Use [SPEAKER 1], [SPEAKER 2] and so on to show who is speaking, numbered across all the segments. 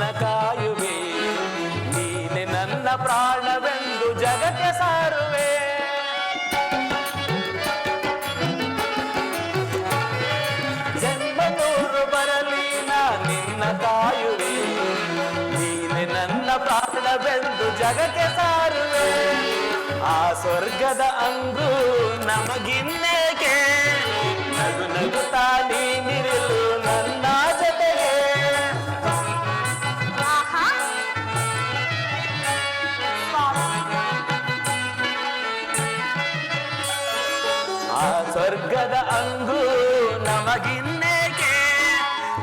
[SPEAKER 1] ನಕಾಯುವೇ ಕಾಯುವೆ, ನೀನೆ ನನ್ನ ಪ್ರಾಣವೆಂದು ಜಗಕ್ಕೆ ಸಾರುವೆ. ಜನ್ಮನೂರು ಬರಲಿ ನಿನ್ನ ಕಾಯುವೆ, ನೀನೆ ನನ್ನ ಪ್ರಾಣವೆಂದು ಜಗಕ್ಕೆ ಸಾರುವೆ. ಆ ಸ್ವರ್ಗದ ಅಂಗು ನಮಗಿನ್ನೆ ಸ್ವರ್ಗದ ಅಂಗು ನಮಗಿನ್ನೇಕೆ?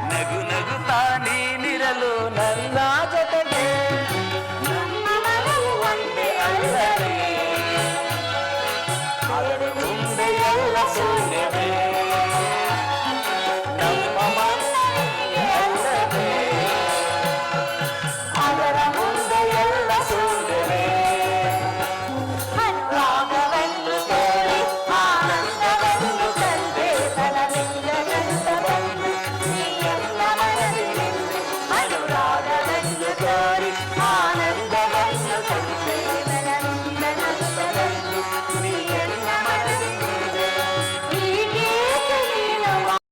[SPEAKER 1] ನಗು ನಗುತ್ತಾ